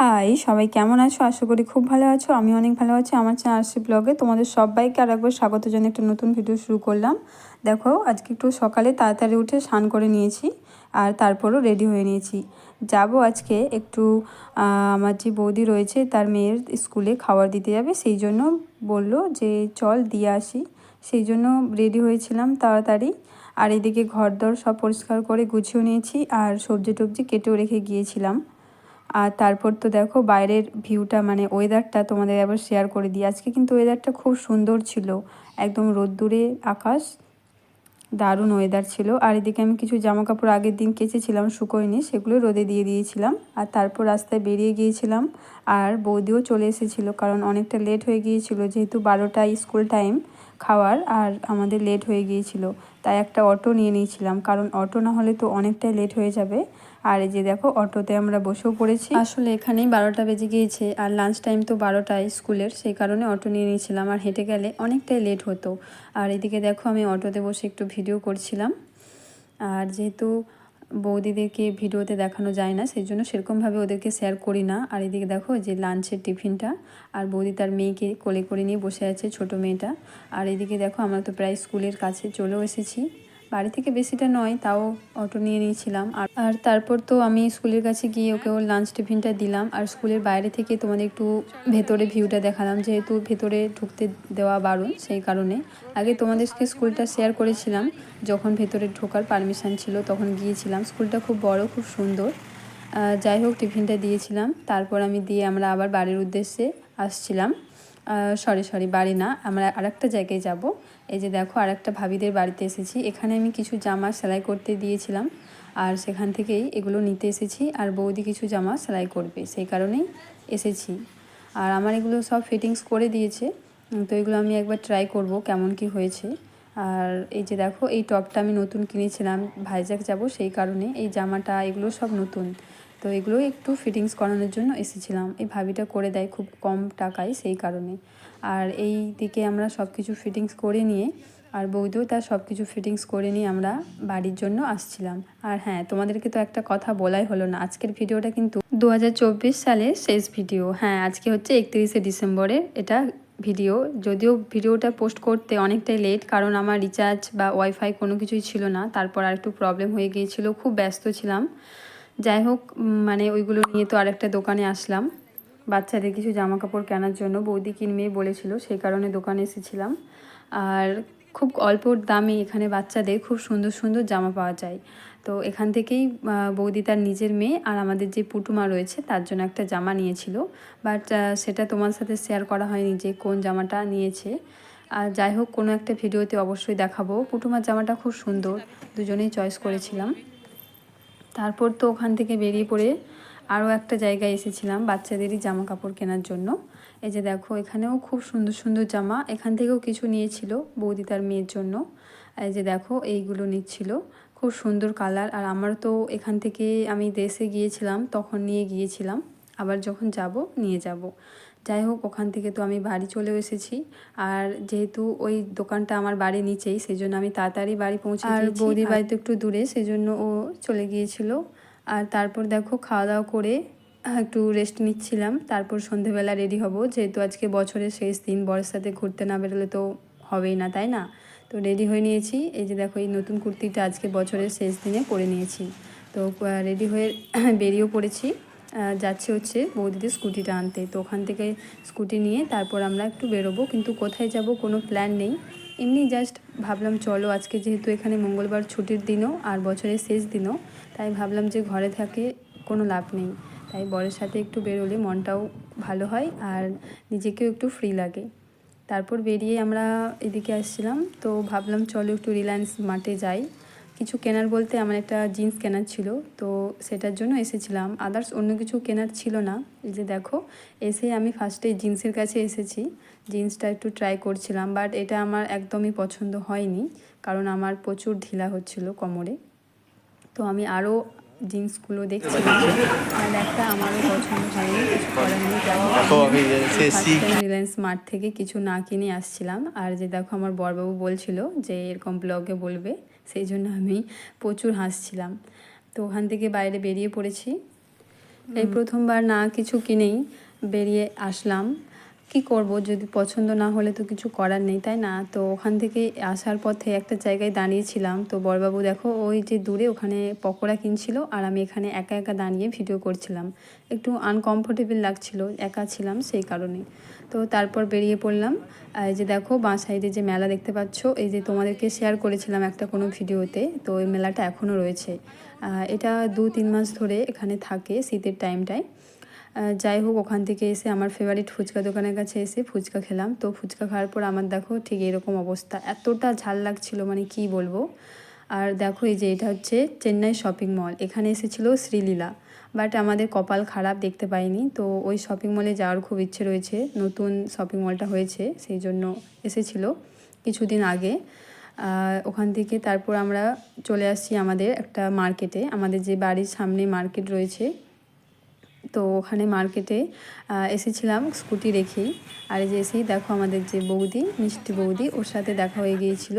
High সবাই কেমন আছো? আশা করি খুব ভালো আছো। আমি অনেক ভালো আছি আমার চ্যানেল আরসি ব্লগে তোমাদের সবাইকে আর একবার স্বাগত জানিয়ে একটা নতুন ভিডিও শুরু করলাম। দেখো, আজকে একটু সকালে তাড়াতাড়ি উঠে স্নান করে নিয়েছি আর তারপরও রেডি হয়ে নিয়েছি। যাব আজকে একটু আমার যে বৌদি রয়েছে তার মেয়ের স্কুলে খাবার দিতে যাবে। সেই জন্য বলল যে, চল দিয়ে আসি। সেই জন্য রেডি হয়েছিলাম তাড়াতাড়ি। আর এদিকে ঘর দর সব পরিষ্কার করে গুছিয়েও নিয়েছি আর সবজি টবজি কেটেও রেখে গিয়েছিলাম। আর তারপর তো দেখো বাইরের ভিউটা মানে ওয়েদারটা তোমাদের আবার শেয়ার করে দিই। আজকে কিন্তু ওয়েদারটা খুব সুন্দর ছিল। একদম রোদ্দুরে আকাশ, দারুণ ওয়েদার ছিল। আর এদিকে আমি কিছু জামা কাপড় আগের দিন কেচেছিলাম শুকোয়নি, সেগুলো রোদে দিয়ে দিয়েছিলাম। আর তারপর রাস্তায় বেরিয়ে গিয়েছিলাম। আর বৌদিও চলে এসেছিল, কারণ অনেকটা লেট হয়ে গিয়েছিল, যেহেতু বারোটা স্কুল টাইম খাওয়ার, আর আমাদের লেট হয়ে গিয়েছিল। তাই একটা অটো নিয়ে নিয়েছিলাম, কারণ অটো না হলে তো অনেকটাই লেট হয়ে যাবে। আর এই যে দেখো, অটোতে আমরা বসেও পড়েছি। আসলে এখানেই বারোটা বেজে গিয়েছে আর লাঞ্চ টাইম তো বারোটায় স্কুলের, সেই কারণে অটো নিয়ে নিয়েছিলাম আর হেঁটে গেলে অনেকটাই লেট হতো। আর এদিকে দেখো, আমি অটোতে বসে একটু ভিডিও করছিলাম। আর যেহেতু বৌদিদেরকে ভিডিওতে দেখানো যায় না, সেই জন্য সেরকমভাবে ওদেরকে শেয়ার করি না। আর এদিকে দেখো, যে লাঞ্চের টিফিনটা, আর বৌদি তার মেয়েকে কোলে করে নিয়ে বসে আছে, ছোট মেয়েটা। আর এদিকে দেখো, আমরা তো প্রায় স্কুলের কাছে চলেও এসেছি। বাড়ি থেকে বেশিটা নয়, তাও অটো নিয়ে নিয়েছিলাম। আর আর তারপর তো আমি স্কুলের কাছে গিয়ে ওকে ওর লাঞ্চ টিফিনটা দিলাম। আর স্কুলের বাইরে থেকে তোমাদের একটু ভেতরে ভিউটা দেখালাম, যেহেতু ভেতরে ঢুকতে দেওয়া বারণ সেই কারণে। আগে তোমাদেরকে স্কুলটা শেয়ার করেছিলাম, যখন ভেতরে ঢোকার পারমিশন ছিল তখন গিয়েছিলাম। স্কুলটা খুব বড়, খুব সুন্দর। যাই হোক, টিফিনটা দিয়েছিলাম। তারপর আমি দিয়ে আমরা আবার বাড়ির উদ্দেশ্যে আসছিলাম। সরি সরি বাড়ি না, আমরা আরেকটা জায়গায় যাব। এই যে দেখো, আরেকটা ভাবিদের বাড়িতে এসেছি। এখানে আমি কিছু জামা সেলাই করতে দিয়েছিলাম, আর সেখান থেকেই এগুলো নিতে এসেছি, আর বৌদি কিছু জামা সেলাই করবে, সেই কারণেই এসেছি। আর আমার এগুলো সব ফিটিংস করে দিয়েছে, তো এগুলো আমি একবার ট্রাই করব কেমন কি হয়েছে। আর এই যে দেখো, এই টপটা আমি নতুন কিনেছিলাম, ভাইজাক যাব, সেই কারণে এই জামাটা, এগুলো সব নতুন। তো এগুলো একটু ফিটিংস করানোর জন্য এসেছিলাম। এই ভাবিটা করে দেয় খুব কম টাকায় সেই কারণে। আর এই দিকে আমরা সব কিছু ফিটিংস করে নিয়ে আর বৌদিও তার সব কিছু ফিটিংস করে নিয়ে আমরা বাড়ির জন্য আসছিলাম। আর হ্যাঁ তোমাদেরকে তো একটা কথা বলাই হলো না। আজকের ভিডিওটা কিন্তু দু সালের শেষ ভিডিও। হ্যাঁ আজকে হচ্ছে একত্রিশে ডিসেম্বরের এটা ভিডিও। যদিও ভিডিওটা পোস্ট করতে অনেকটাই লেট কারণ আমার রিচার্জ বা ওয়াইফাই কোনো কিছুই ছিল না। তারপর আর একটু প্রবলেম হয়ে গিয়েছিল। খুব ব্যস্ত ছিলাম। যাই হোক মানে ওইগুলো নিয়ে তো আরেকটা দোকানে আসলাম। বাচ্চাদের কিছু জামা কাপড় কেনার জন্য বৌদি কিনবে বলেছিল, সেই কারণে দোকানে এসেছিলাম। আর খুব অল্প দামে এখানে বাচ্চাদের খুব সুন্দর সুন্দর জামা পাওয়া যায়। তো এখান থেকেই বৌদি তার নিজের মেয়ে আর আমাদের যে পুটুমা রয়েছে, তার জন্য একটা জামা নিয়েছিল। বাট সেটা তোমার সাথে শেয়ার করা হয়নি যে কোন জামাটা নিয়েছে। আর যাই হোক, কোনো একটা ভিডিওতে অবশ্যই দেখাবো। পুটুমার জামাটা খুব সুন্দর, দুজনেই চয়েস করেছিলাম। তারপর তো ওখান থেকে বেরিয়ে পড়ে আরও একটা জায়গায় এসেছিলাম বাচ্চাদেরই জামা কাপড় কেনার জন্য। এই যে দেখো, এখানেও খুব সুন্দর সুন্দর জামা। এখান থেকেও কিছু নিয়েছিল বৌদি তার মেয়ের জন্য। এই যে দেখো, এইগুলো নিচ্ছিল। খুব সুন্দর কালার। আর আমার তো এখান থেকে আমি দেশে গিয়েছিলাম, তখন নিয়ে গিয়েছিলাম। আবার যখন যাব, নিয়ে যাব। যাই হোক ওখান থেকে তো আমি বাড়ি চলে এসেছি। আর যেহেতু ওই দোকানটা আমার বাড়ি নিচেই সেই জন্য আমি তাড়াতাড়ি বাড়ি পৌঁছে আর বৌদির বাড়ি তো একটু দূরে সেই জন্য ও চলে গিয়েছিল। আর তারপর দেখো খাওয়া দাওয়া করে একটু রেস্ট নিচ্ছিলাম। তারপর সন্ধেবেলা রেডি হব। যেহেতু আজকে বছরের শেষ দিন বরের সাথে ঘুরতে না বেরোলে তো হবেই না তাই না? তো রেডি হয়ে নিয়েছি। এই যে দেখো এই নতুন কুর্তিটা আজকে বছরের শেষ দিনে পরে নিয়েছি। তো রেডি হয়ে বেরিয়েও পড়েছি। যাচ্ছে হচ্ছে বৌদিদের স্কুটিটা আনতে। তো ওখান থেকে স্কুটি নিয়ে তারপর আমরা একটু বেরোবো, কিন্তু কোথায় যাব কোনো প্ল্যান নেই। এমনি জাস্ট ভাবলাম চলো, আজকে যেহেতু এখানে মঙ্গলবার ছুটির দিনও আর বছরের শেষ দিনও, তাই ভাবলাম যে ঘরে থাকে কোনো লাভ নেই। তাই বরের সাথে একটু বেরোলে মনটাও ভালো হয় আর নিজেকেও একটু ফ্রি লাগে। তারপর বেরিয়ে আমরা এদিকে আসছিলাম, তো ভাবলাম চলো একটু রিলায়েন্স মাঠে যাই। কিছু কেনার বলতে আমার একটা জিন্স কেনার ছিল তো সেটার জন্য এসেছিলাম। আদার্স অন্য কিছু কেনার ছিল না। এই যে দেখো এসে আমি ফার্স্টে জিন্সের কাছে এসেছি। জিন্সটা একটু ট্রাই করছিলাম বাট এটা আমার একদমই পছন্দ হয়নি কারণ আমার প্রচুর ঢিলা হচ্ছিল কোমরে। তো আমি আরও জিন্সগুলো দেখছিলাম। আর একটা আমারও পছন্দ হয়নি কিছু করার রিলায়েন্স মার্ট থেকে কিছু না কিনে আসছিলাম। আর যে দেখো আমার বরবাবু বলছিল যে এরকম ব্লগে বলবে। সেই জন্য আমি প্রচুর হাসছিলাম। তো ওখান থেকে বাইরে বেরিয়ে পড়েছি। এই প্রথমবার না কিছু কিনেই বেরিয়ে আসলাম। কি করব? যদি পছন্দ না হলে তো কিছু করার নেই, তাই না? তো ওখান থেকে আসার পথে একটা জায়গায় দাঁড়িয়েছিলাম। তো বড়বাবু দেখো, ওই যে দূরে ওখানে পকোড়া কিনছিল আর আমি এখানে একা একা দাঁড়িয়ে ভিডিও করছিলাম। একটু আনকমফোর্টেবল লাগছিল, একা ছিলাম সেই কারণে। তো তারপর বেরিয়ে পড়লাম। এই যে দেখো, বাঁ সাইডে যে মেলা দেখতে পাচ্ছ, এই যে তোমাদেরকে শেয়ার করেছিলাম একটা কোনো ভিডিওতে, তো ওই মেলাটা এখনও রয়েছে। এটা দু তিন মাস ধরে এখানে থাকে শীতের টাইমটায় যাই হোক, ওখান থেকে এসে আমার ফেভারিট ফুচকা দোকানের কাছে এসে ফুচকা খেলাম। তো ফুচকা খাওয়ার পর আমার দেখো ঠিক এরকম অবস্থা। এতটা ঝাল লাগছিল মানে কি বলব? আর দেখো এই যে এটা হচ্ছে চেন্নাই শপিং মল এখানে এসেছিল শ্রীলীলা। বাট আমাদের কপাল খারাপ, দেখতে পাইনি। তো ওই শপিং মলে যাওয়ার খুব ইচ্ছে রয়েছে। নতুন শপিং মলটা হয়েছে, সেই জন্য এসেছিল কিছুদিন আগে। ওখান থেকে তারপর আমরা চলে আসছি আমাদের একটা মার্কেটে আমাদের যে বাড়ির সামনে মার্কেট রয়েছে তো ওখানে মার্কেটে এসেছিলাম স্কুটি রেখেই। আর এই যে এসেই দেখো আমাদের যে বৌদি, মিষ্টি বৌদি, ওর সাথে দেখা হয়ে গিয়েছিল,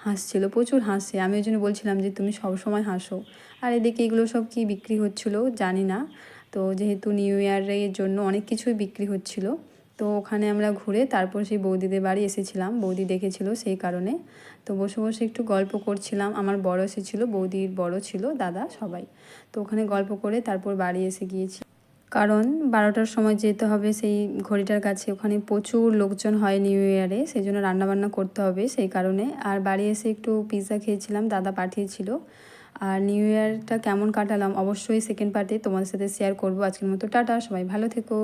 হাসছিল, প্রচুর হাসে। আমি ওই জন্য বলছিলাম যে, তুমি সব সময় হাসো। আর এদিকে এগুলো সব কি বিক্রি হচ্ছিল জানি না। তো যেহেতু নিউ ইয়ারের জন্য অনেক কিছুই বিক্রি হচ্ছিল, তো ওখানে আমরা ঘুরে তারপর সেই বৌদিদের বাড়ি এসেছিলাম। বৌদি দেখেছিল সেই কারণে। তো বসে বসে একটু গল্প করছিলাম। আমার বড় এসেছিল, বৌদির বড় ছিল, দাদা, সবাই। তো ওখানে গল্প করে তারপর বাড়ি এসে গিয়েছি। কারণ বারোটার সময় যেতে হবে সেই ঘড়িটার কাছে। ওখানে প্রচুর লোকজন হয় নিউ ইয়ারে সেই জন্য রান্নাবান্না করতে হবে সেই কারণে। আর বাড়ি এসে একটু পিৎজা খেয়েছিলাম, দাদা পাঠিয়েছিল। আর নিউ ইয়ারটা কেমন কাটালাম, অবশ্যই সেকেন্ড পার্টে তোমাদের সাথে শেয়ার করব। আজকের মতো টাটা, সবাই ভালো থেকো।